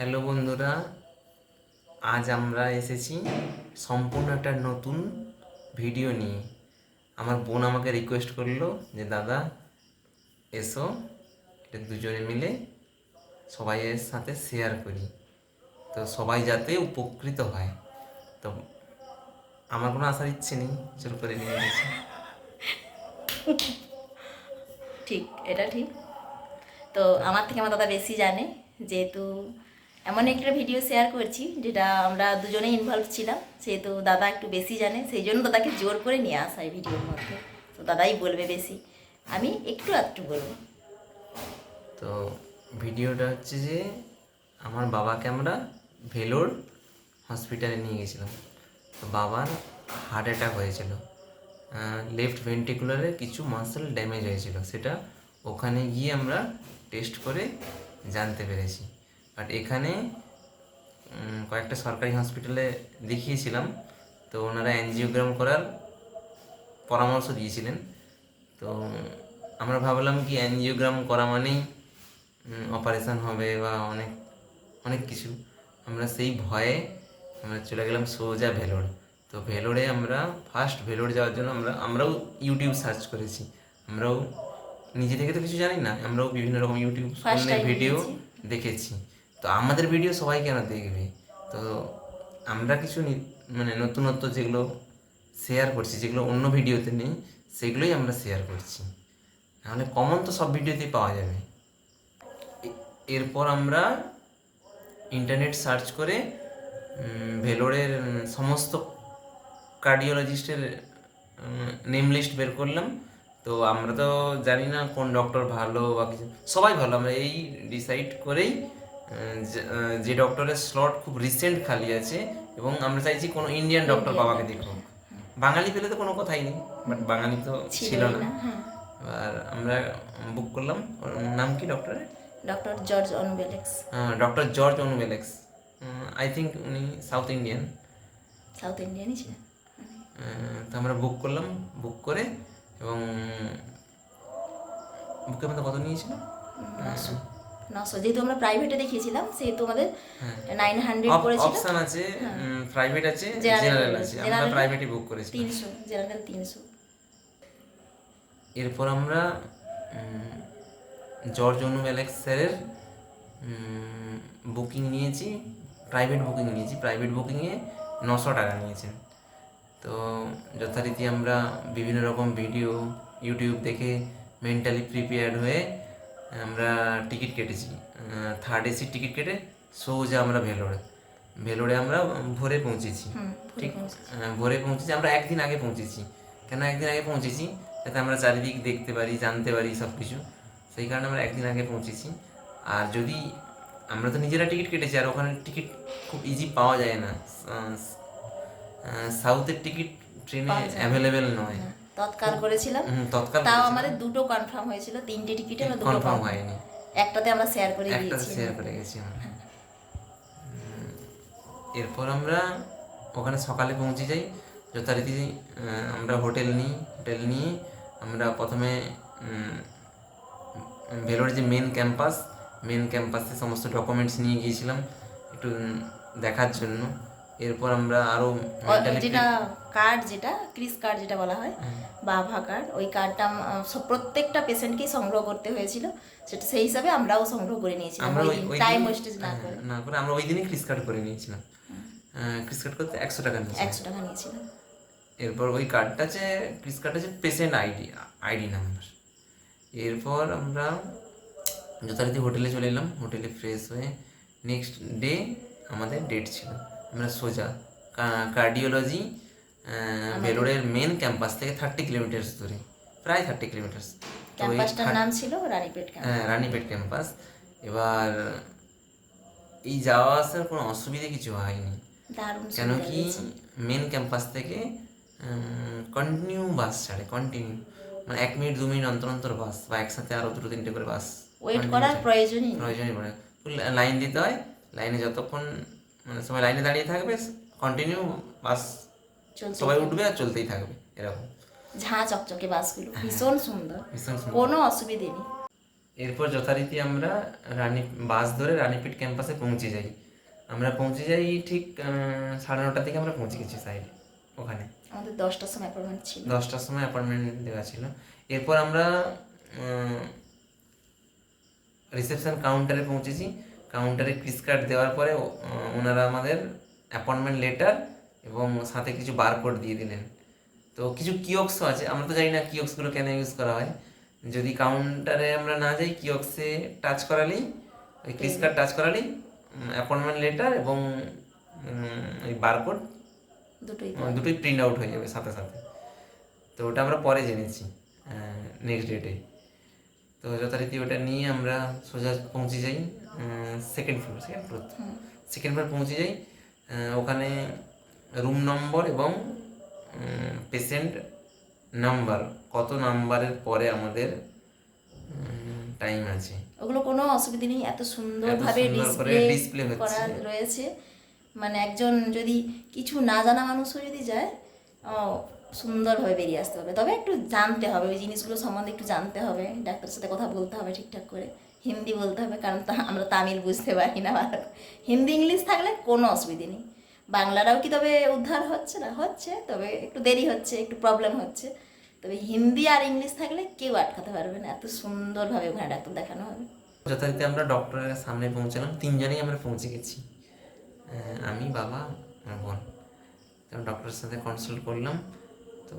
Hello বন্ধুরা, আজ আমরা এসেছি সম্পূর্ণ একটা নতুন ভিডিও নিয়ে। আমার বোন আমাকে রিকোয়েস্ট করল যে, দাদা, এসো, এটা দুজনে মিলে সবাইয়ের সাথে শেয়ার করি। তো সবাই যাতে উপকৃত হয়। তো আমার কোনো আসার ইচ্ছে নেই জোর করে নিয়ে গেছি ঠিক, এটা ঠিক। তো আমার থেকে আমার দাদা বেশি জানে, যেহেতু এমন একটা ভিডিও শেয়ার করছি, যেটা আমরা দুজনেই ইনভলভ ছিলাম। সেহেতু দাদা একটু বেশি জানে, সেই জন্য দাদাকে জোর করে নিয়ে আসা এই ভিডিওর মধ্যে। তো দাদাই বলবে বেশি। আমি একটু একটু বলব। তো ভিডিওটা হচ্ছে যে, আমার বাবাকে আমরা ভেলোর হসপিটালে নিয়ে গেছিলাম। তো বাবার হার্ট অ্যাটাক হয়েছিল। লেফট ভেন্টিকুলারে কিছু মাসেল ড্যামেজ হয়েছিল। সেটা ওখানে গিয়ে আমরা টেস্ট করে জানতে পেরেছি। বাট এখানে কয়েকটা সরকারি হসপিটালে দেখিয়েছিলাম। তো ওনারা অ্যানজিওগ্রাম করার পরামর্শ দিয়েছিলেন। তো আমরা ভাবলাম কি অ্যানজিওগ্রাম করা মানেই অপারেশান হবে বা অনেক অনেক কিছু। আমরা সেই ভয়ে আমরা চলে গেলাম সোজা ভেলোর। তো ভেলোরে আমরা ফার্স্ট ভেলোর যাওয়ার জন্য আমরা আমরাও ইউটিউব সার্চ করেছি। আমরাও নিজে থেকে তো কিছু জানি না আমরাও বিভিন্ন রকম ইউটিউব ভিডিও দেখেছি। তো আমাদের ভিডিও সবাই কেন দেখবে তো আমরা কিছু মানে নতুনত্ব যেগুলো শেয়ার করছি, যেগুলো অন্য ভিডিওতে নেই, সেগুলোই আমরা শেয়ার করছি। নাহলে কমন তো সব ভিডিওতেই পাওয়া যাবে। এরপর আমরা ইন্টারনেট সার্চ করে ভেলোরের সমস্ত কার্ডিওলজিস্টের নেম লিস্ট বের করলাম। তো আমরা তো জানি না কোন ডক্টর ভালো বা কিছু সবাই ভালো। আমরা এই ডিসাইড করেই যে- ডক্টরের স্লট খুব রিসেন্ট খালি আছে এবং আমরা চাইছি কোনো ইন্ডিয়ান ডক্টর বাবাকে দেখুক। বাঙালি পেলে তো কোনো কথাই নেই বাট বাঙালি তো ছিল না হ্যাঁ। আর আমরা বুক করলাম ওর নাম কি ডক্টরের ডক্টর জর্জ অনুবেলেক্স ডক্টর জর্জ অনুবেলেক্স আই থিঙ্ক উনি সাউথ ইন্ডিয়ান সাউথ ইন্ডিয়ানই ছিলেন। তো আমরা বুক করলাম বুক করে এবং বুকের মধ্যে কত নিয়েছিল? নশো যেহেতু আমরা প্রাইভেটে দেখিয়েছিলাম সেহেতু আমাদের নাইন হান্ড্রেড পড়েছিল অপশন আছে প্রাইভেট আছে জেনারেল আছে। আমরা প্রাইভেটে বুক করেছি তিনশো জেনারেল তিনশো। এরপর আমরা জর্জ অনু স্যারের বুকিং নিয়েছি প্রাইভেট বুকিং নিয়েছি। প্রাইভেট বুকিংয়ে নশো টাকা নিয়েছেন। তো যথারীতি আমরা বিভিন্ন রকম ভিডিও ইউটিউব দেখে মেন্টালি প্রিপেয়ার্ড হয়ে আমরা টিকিট কেটেছি। থার্ড এসির টিকিট কেটে সোজা আমরা ভেলোরে। ভেলোরে আমরা ভোরে পৌঁছেছি। ঠিক ভোরে পৌঁছেছি আমরা একদিন আগে পৌঁছেছি। কেন একদিন আগে পৌঁছেছি? যাতে আমরা চারিদিক দেখতে পারি জানতে পারি সব কিছু সেই কারণে আমরা একদিন আগে পৌঁছেছি। আর যদি আমরা তো নিজেরা টিকিট কেটেছি আর ওখানে টিকিট খুব ইজি পাওয়া যায় না। সাউথের টিকিট ট্রেনে অ্যাভেলেবেল নয়। তৎকাল করেছিলাম। তাও আমাদের দুটো কনফার্ম হয়েছিল তিনটে টিকিটে আমরা দুটো কনফার্ম হয়নি। একটাতে আমরা শেয়ার করে একটা দিয়েছি শেয়ার করে গেছি আমরা এরপর আমরা ওখানে সকালে পৌঁছে যাই। যথারীতি আমরা হোটেল নিই। হোটেল নিয়ে আমরা প্রথমে ভেলোর যে মেন ক্যাম্পাস মেন ক্যাম্পাসে সমস্ত ডকুমেন্টস নিয়ে গিয়েছিলাম। একটু দেখার জন্য। এরপর আমরা আরও যেটা কার্ড যেটা ক্রিস কার্ড যেটা বলা হয় বা আভা কার্ড ওই কার্ডটা সব প্রত্যেকটা পেশেন্টকেই সংগ্রহ করতে হয়েছিল সেটা সেই হিসাবে আমরাও সংগ্রহ করে নিয়েছিলাম টাইম ওয়েস্টেজ না হ্যাঁ, করে। না করে আমরা ওই দিনই ক্রিস কার্ড করে নিয়েছিলাম। ক্রিস কার্ড করতে একশো টাকা নিয়েছিলাম। একশো টাকা নিয়েছিলাম। এরপর ওই কার্ডটা আছে ক্রিস কার্ডটা আছে পেশেন্ট আইডি আইডি নাম্বার এরপর আমরা যথারীতি হোটেলে চলে এলাম হোটেলে ফ্রেশ হয়ে নেক্সট ডে আমাদের ডেট ছিল। আমরা সোজা। কার্ডিওলজি ভেলোরের মেন ক্যাম্পাস থেকে থার্টি কিলোমিটার্স দূরে প্রায় থার্টি কিলোমিটার্স ক্যাম্পাসটার নাম ছিল রানীপেট হ্যাঁ রানীপেট ক্যাম্পাস এবার এই যাওয়া আসার কোনো অসুবিধে কিছু হয়নি। কেন কি মেন ক্যাম্পাস থেকে কন্টিনিউ বাস ছাড়ে কন্টিনিউ মানে এক মিনিট দু মিনিট অন্তর অন্তর বাস বা একসাথে আরও দুটো তিনটে করে বাস ওয়েট করার প্রয়োজনই প্রয়োজনই পড়ে। লাইন দিতে হয়। লাইনে যতক্ষণ মানে সবাই লাইনে দাঁড়িয়ে থাকবে কন্টিনিউ বাস সবাই উঠবে আর চলতেই থাকবে এরকম। ঝাঁ চকচকে বাসগুলো ভীষণ সুন্দর। কোনো অসুবিধে নেই। এরপর যথারীতি আমরা রানী বাস ধরে রানীপীঠ ক্যাম্পাসে পৌঁছে যাই। আমরা পৌঁছে যাই ঠিক সাড়ে নটার দিকে আমরা পৌঁছে গেছি সাইডে ওখানে। আমাদের দশটার সময় অ্যাপয়েন্টমেন্ট ছিল। দশটার সময় অ্যাপয়েন্টমেন্ট দেওয়া ছিল। এরপর আমরা রিসেপশন কাউন্টারে পৌঁছেছি। কাউন্টারে ক্রিস কার্ড দেওয়ার পরে ওনারা আমাদের অ্যাপয়েন্টমেন্ট লেটার এবং সাথে কিছু বারকোড দিয়ে দিলেন। তো কিছু কিওক্সও আছে আমরা তো জানি না কিওক্সগুলো কেন ইউজ করা হয়। যদি কাউন্টারে আমরা না যাই কিওক্সে টাচ করালেই ওই ক্রিস কার্ড টাচ করালেই অ্যাপয়েন্টমেন্ট লেটার এবং ওই বারকোড দুটোই দুটোই প্রিন্ট আউট হয়ে যাবে সাথে সাথে। তো ওটা আমরা পরে জেনেছি নেক্সট ডেটে তো যথারীতি ওটা নিয়ে আমরা সোজা পৌঁছে যাই। Second floor second floor second floor পৌঁছে যাই ওখানে রুম নম্বর এবং পেশেন্ট নাম্বার কত নাম্বারের পরে আমাদের টাইম আছে। ওগুলো কোনো অসুবিধা নেই এত সুন্দরভাবে ডিসপ্লে করা রয়েছে। মানে একজন যদি কিছু না জানা মানুষও যদি যায় সুন্দরভাবে বেরিয়ে আসতে হবে। তবে একটু জানতে হবে ওই জিনিসগুলো সম্বন্ধে একটু জানতে হবে ডাক্তারের সাথে কথা বলতে হবে ঠিকঠাক করে। হিন্দি বলতে হবে, কারণ তা আমরা তামিল বুঝতে পারি না। হিন্দি, ইংলিশ থাকলে কোনো অসুবিধে নেই। বাংলাটাও কি তবে উদ্ধার হচ্ছে না? হচ্ছে, তবে একটু দেরি হচ্ছে, একটু প্রবলেম হচ্ছে। তবে হিন্দি আর ইংলিশ থাকলে কেউ আটকাতে পারবে না। এত সুন্দরভাবে ওখানে ডাক্তার দেখানো হবে। যথারীতি আমরা ডক্টরের সামনে পৌঁছালাম। তিনজনেই আমরা পৌঁছে গেছি। আমি, বাবা বোন। ডক্টরের সাথে কনসাল্ট করলাম। তো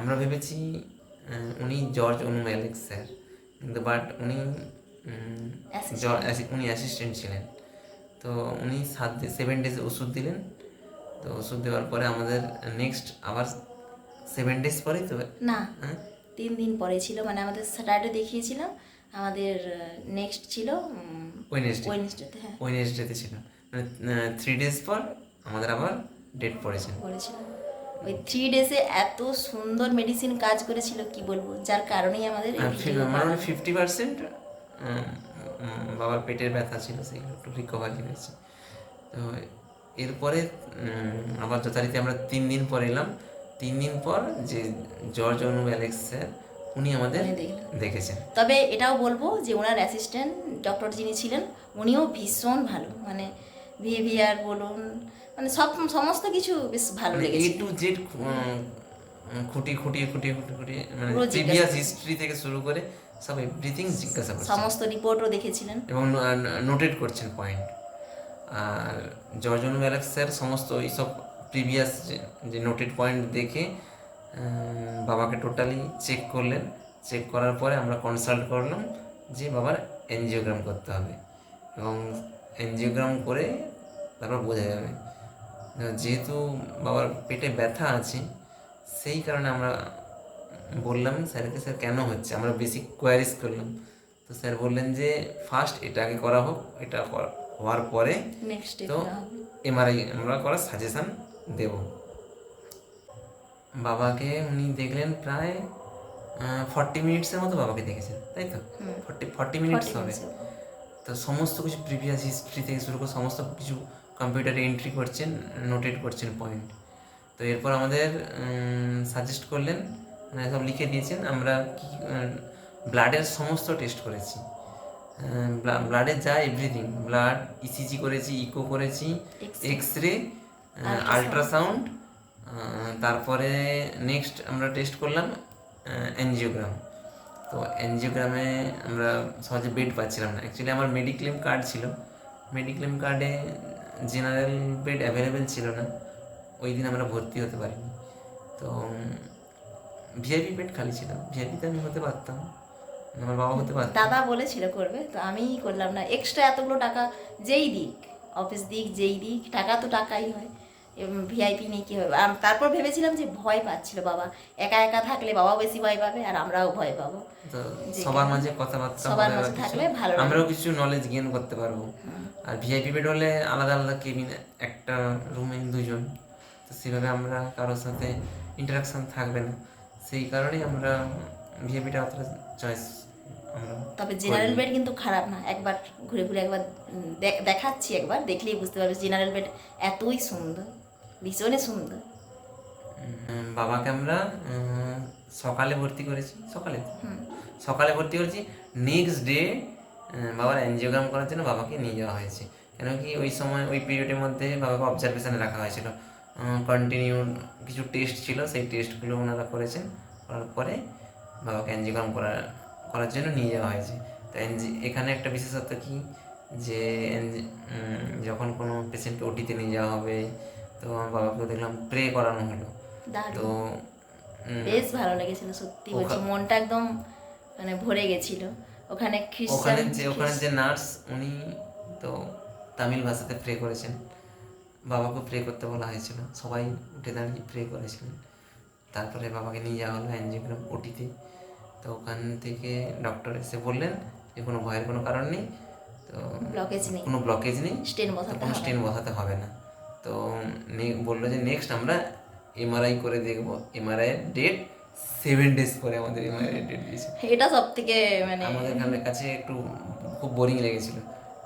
আমরা ভেবেছি উনি জর্জ অনু অ্যালেক্স স্যার কিন্তু বাট উনি উম, Assistant. জ- assi- উনি অ্যাসিস্ট্যান্ট ছিলেন। তো উনি সাত সেভেন ডেজ ওষুধ দিলেন। তো ওষুধ দেওয়ার পরে আমাদের নেক্সট আবার সেভেন ডেজ পরেই তো না হ্যাঁ? তিন দিন পরে ছিল। মানে আমাদের স্যাটারডে দেখিয়েছিলাম। আমাদের নেক্সট ছিল ওয়েনেসডে ওয়েনসডেতে হ্যাঁ। ওয়েনেসডেতে ছিল। মানে থ্রি ডেজ পর আমাদের আবার ডেট পড়েছে বলেছিলাম ওই থ্রি ডেজে এত সুন্দর মেডিসিন কাজ করেছিল কি বলব? যার কারণেই আমাদের। ফিফটি পার্সেন্ট বাবার পেটের ব্যথা ছিল সেগুলো একটু রিকভারি হয়েছে। তো এরপরে আবার যথারীতি আমরা তিন দিন পর এলাম। তিন দিন পর যে জর্জ অনু অ্যালেক্স স্যার উনি আমাদের দেখেছেন। তবে এটাও বলব যে ওনার অ্যাসিস্ট্যান্ট ডক্টর যিনি ছিলেন উনিও ভীষণ ভালো। মানে বিহেভিয়ার বলুন মানে সব সমস্ত কিছু বেশ ভালো মানে এ টু জেড খুঁটি খুঁটিয়ে খুঁটিয়ে খুঁটিয়ে খুঁটিয়ে মানে হিস্ট্রি থেকে শুরু করে সব এভরিথিং জিজ্ঞাসা করছে। সমস্ত রিপোর্টও দেখেছিলেন। এবং নোটেড করছেন পয়েন্ট আর জর্জ অনু অ্যালেক্স স্যার সমস্ত এইসব প্রিভিয়াস যে নোটেড পয়েন্ট দেখে বাবাকে টোটালি চেক করলেন। চেক করার পরে আমরা কনসাল্ট করলাম যে বাবার এনজিওগ্রাম করতে হবে। এবং এনজিওগ্রাম করে তারপর বোঝা যাবে। যেহেতু বাবার পেটে ব্যথা আছে সেই কারণে আমরা বললাম স্যারকে স্যার কেন হচ্ছে? আমরা বেসিক কোয়ারিজ করলাম। তো স্যার বললেন যে ফার্স্ট এটা আগে করা হোক এটা হওয়ার পরে তো এমআরআই আমরা করার সাজেশন দেব। বাবাকে উনি দেখলেন প্রায় ফর্টি মিনিটসের মতো বাবাকে দেখেছেন তাই তো? ফর্টি ফর্টি মিনিটস হবে। তো সমস্ত কিছু প্রিভিয়াস হিস্ট্রি থেকে শুরু করে সমস্ত কিছু কম্পিউটারে এন্ট্রি করছেন নোটেট করছেন পয়েন্ট তো এরপর আমাদের সাজেস্ট করলেন সব লিখে দিয়েছেন আমরা কি ব্লাডের সমস্ত টেস্ট করেছি। ব্লাডের যা এভরিথিং ব্লাড ইসিজি করেছি ইকো করেছি এক্স রে আলট্রাসাউন্ড তারপরে নেক্সট আমরা টেস্ট করলাম এনজিওগ্রাম তো এনজিওগ্রামে আমরা সহজে বেড পাচ্ছিলাম না। অ্যাকচুয়ালি আমার মেডিক্লেম কার্ড ছিল। মেডিক্লেম কার্ডে জেনারেল বেড অ্যাভেলেবেল ছিল না। ওই দিন আমরা ভর্তি হতে পারিনি। তো ভিআইপি বেড খালি ছিল। ভিআইপিতে আমি হতে পারতাম। আমার বাবা হতে পারতাম দাদা বলেছিল করবে তো আমিই করলাম না। এক্সট্রা এতগুলো টাকা যেই দিক অফিস দিক যেই দিক টাকা তো টাকাই হয়। ভিআইপি নিয়ে কী হবে? আর তারপর ভেবেছিলাম যে ভয় পাচ্ছিল বাবা। একা একা থাকলে বাবাও বেশি ভয় পাবে আর আমরাও ভয় পাবো। সবার মাঝে কথাবার্তা সবার মাঝে থাকলে ভালো আমরাও কিছু নলেজ গেইন করতে পারব। আর ভিআইপি বেড হলে আলাদা আলাদা কেবিন একটা রুমে দুজন। তো সেভাবে আমরা কারোর সাথে ইন্টারাকশন থাকবে না। সেই কারণেই আমরা ভিআইপিটা অতটা চয়েস তবে জেনারেল বেড কিন্তু খারাপ না। একবার ঘুরে ঘুরে একবার দেখ- দেখাচ্ছি একবার দেখলেই বুঝতে পারবে জেনারেল বেড এতই সুন্দর ভীষণই সুন্দর। বাবাকে আমরা সকালে ভর্তি করেছি সকালে? সকালে ভর্তি করেছি নেক্সট ডে বাবার অ্যানজিওগ্রাম করার জন্য বাবাকে নিয়ে যাওয়া হয়েছে। কেন কি ওই সময় ওই পিরিয়ডের মধ্যে বাবাকে অবজারভেশনে রাখা হয়েছিল। কন্টিনিউ কিছু টেস্ট ছিল সেই টেস্টগুলো ওনারা করেছেন। করার পরে বাবাকে অ্যানজিওগ্রাম করার করার জন্য নিয়ে যাওয়া হয়েছে। তো এনজি এখানে একটা বিশেষত্ব কি? যে উম, যখন কোনো পেশেন্টকে ওটিতে নিয়ে যাওয়া হবে তো আমার বাবাকেও দেখলাম প্রে করানো হলো। তো বেশ ভালো লেগেছিল সত্যি বলছি মনটা একদম মানে ভরে গেছিল। ওখানে খ্রিস্টান যে ওখানে যে নার্স উনি তো তামিল ভাষাতে প্রে করেছেন। বাবাকে প্রে করতে বলা হয়েছিল। সবাই উঠে দাঁড়িয়ে প্রে করেছিলেন। তারপরে বাবাকে নিয়ে যাওয়া হলো অ্যানজিওগ্রাম ওটিতে তো। ওখান থেকে ডক্টর এসে বললেন যে কোনো ভয়ের কোনো কারণ নেই তো ব্লকেজ নেই। কোনো ব্লকেজ নেই স্টেন বসাতে কোনো স্টেন বসাতে হবে না। তো বলল যে নেক্সট আমরা এমআরআই করে দেখব। এমআরআই এর ডেট সেভেন ডেজ পরে আমাদের এমআরআই ডেট দিয়েছে। এটা সব থেকে মানে আমাদের কাছে একটু খুব বোরিং লেগেছিল।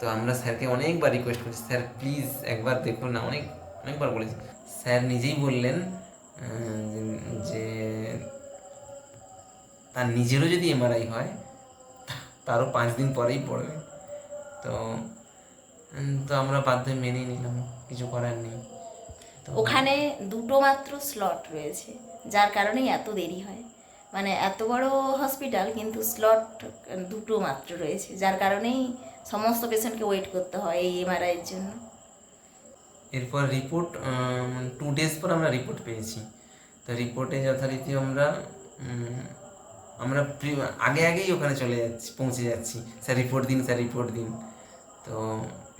তো আমরা স্যারকে অনেকবার রিকোয়েস্ট করেছি। স্যার প্লিজ একবার দেখুন না অনেক অনেকবার বলেছি। স্যার নিজেই বললেন যে তার নিজেরও যদি এমআরআই হয় তারও পাঁচ দিন পরেই পড়বে। তো তো আমরা বাধ্য মেনেই নিলাম, কিছু করার নেই। ওখানে দুটো মাত্র স্লট রয়েছে, যার কারণেই এত দেরি হয়। মানে এত বড় হসপিটাল কিন্তু স্লট দুটো মাত্র রয়েছে, যার কারণেই সমস্ত পেশেন্টকে ওয়েট করতে হয় এই এমআরআইয়ের জন্য। এরপর রিপোর্ট টু ডেজ পর আমরা রিপোর্ট পেয়েছি। তো রিপোর্টে যথারীতি আমরা আমরা আগে আগেই ওখানে চলে যাচ্ছি পৌঁছে যাচ্ছি। স্যার রিপোর্ট দিন স্যার রিপোর্ট দিন। তো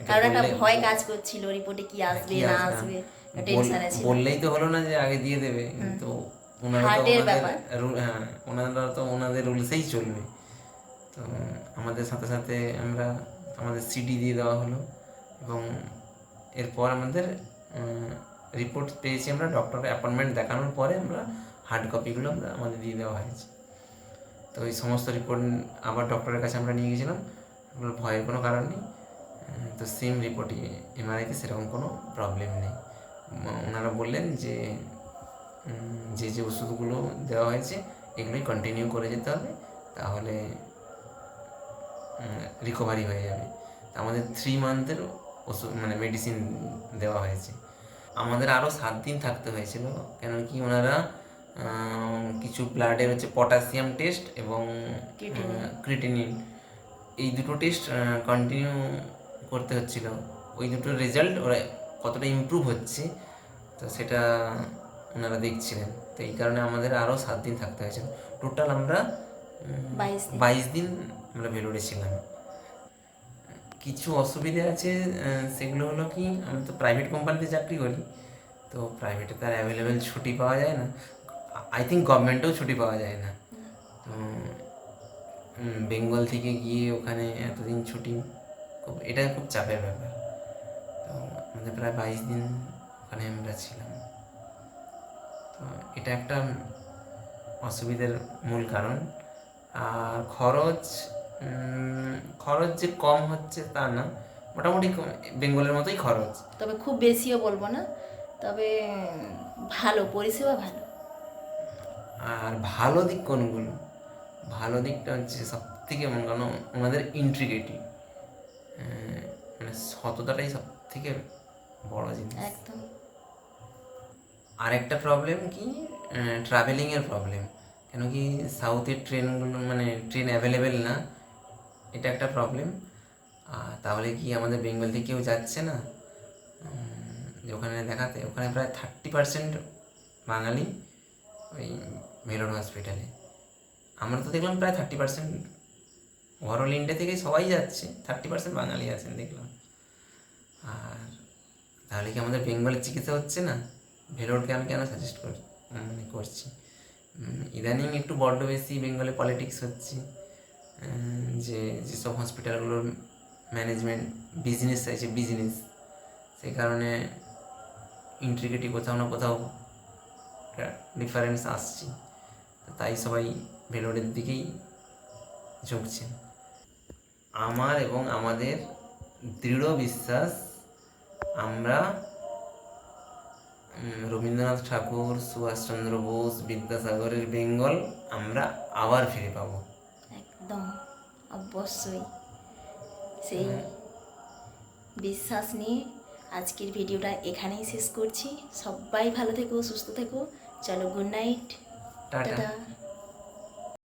কারণ একটা ভয় কাজ করছিল রিপোর্টে কি আসবে না আসবে? আসবে টেনশনে ছিল। বললেই তো হলো না যে আগে দিয়ে দেবে তো ওনারা তো হ্যাঁ ওনারা তো ওনাদের রুলসেই চলবে। তো আমাদের সাথে সাথে আমরা আমাদের সিডি দিয়ে দেওয়া হলো। এবং এরপর আমাদের রিপোর্ট পেয়েছি আমরা ডক্টরের অ্যাপয়েন্টমেন্ট দেখানোর পরে আমরা হার্ড কপিগুলো আমরা আমাদের দিয়ে দেওয়া হয়েছে। তো এই সমস্ত রিপোর্ট আবার ডক্টরের কাছে আমরা নিয়ে গেছিলাম। বলল, ভয়ের কোনো কারণ নেই। তো সেম রিপোর্টই এমআরআইতে সেরকম কোনো প্রবলেম নেই। ওনারা বললেন যে যে যে ওষুধগুলো দেওয়া হয়েছে এগুলোই কন্টিনিউ করে যেতে হবে। তাহলে রিকভারি হয়ে যাবে। আমাদের থ্রি মান্থের ওষুধ মানে মেডিসিন দেওয়া হয়েছে। আমাদের আরও সাত দিন থাকতে হয়েছিল কেন কি ওনারা কিছু ব্লাডের হচ্ছে পটাশিয়াম টেস্ট এবং. ক্রিটিনিন এই দুটো টেস্ট কন্টিনিউ করতে হচ্ছিল। ওই দুটো রেজাল্ট ওরা কতটা ইমপ্রুভ হচ্ছে তো সেটা ওনারা দেখছিলেন। তো এই কারণে আমাদের আরও সাত দিন থাকতে হয়েছিল। টোটাল আমরা বাইশ দিন। বাইশ দিন আমরা ভেলোরে ছিলাম কিছু অসুবিধে আছে সেগুলো হলো কি, আমি তো প্রাইভেট কোম্পানিতে চাকরি করি, তো প্রাইভেটে তার অ্যাভেলেবেল ছুটি পাওয়া যায় না। আই থিঙ্ক গভর্নমেন্টেও ছুটি পাওয়া যায় না। তো বেঙ্গল থেকে গিয়ে ওখানে এতদিন ছুটি, খুব, এটা খুব চাপের ব্যাপার। তো আমাদের প্রায় বাইশ দিন ওখানে আমরা ছিলাম। তো এটা একটা অসুবিধার মূল কারণ। আর খরচ খরচ যে কম হচ্ছে তা না মোটামুটি বেঙ্গলের মতোই খরচ। তবে খুব বেশিও বলব না তবে ভালো পরিষেবা ভালো। আর ভালো দিক কোনগুলো? ভালো দিকটা হচ্ছে সব থেকে মনে করো ওনাদের ইন্ট্রিগেটিভ মানে সততাটাই সব থেকে বড় জিনিস। একদম। আরেকটা প্রবলেম কি? ট্রাভেলিংয়ের প্রবলেম কেন কি সাউথের ট্রেনগুলো মানে ট্রেন অ্যাভেলেবেল না এটা একটা প্রবলেম তাহলে কি আমাদের বেঙ্গল থেকে কেউ যাচ্ছে না? ওখানে দেখাতে? ওখানে প্রায় থার্টি পার্সেন্ট বাঙালি ওই মেরোড হসপিটালে আমরা তো দেখলাম প্রায় থার্টি পার্সেন্ট ওভারঅল ইন্ডিয়া থেকে সবাই যাচ্ছে। থার্টি পার্সেন্ট বাঙালি আছেন দেখলাম। আর তাহলে কি আমাদের বেঙ্গলের চিকিৎসা হচ্ছে না? ভেলোরকে আমি কেন সাজেস্ট কর মানে করছি? ইদানিং একটু বড্ড বেশি বেঙ্গলে পলিটিক্স হচ্ছে। যে যেসব হসপিটালগুলোর ম্যানেজমেন্ট বিজনেস চাইছে বিজনেস সেই কারণে ইন্ট্রিগেটি কোথাও না কোথাও ডিফারেন্স আসছে। তাই সবাই ভেলোরের দিকেই ঝুঁকছেন। আমার এবং আমাদের দৃঢ় বিশ্বাস, আমরা রবীন্দ্রনাথ ঠাকুর, সুভাষচন্দ্র বোস, বিদ্যাসাগরের বেঙ্গল, আমরা আবার ফিরে পাবো। অবশ্যই। সেই বিশ্বাস নিয়ে আজকের ভিডিওটা এখানেই শেষ করছি। সবাই ভালো থেকো সুস্থ থেকো। চলো গুড নাইট টাটা। টাটা।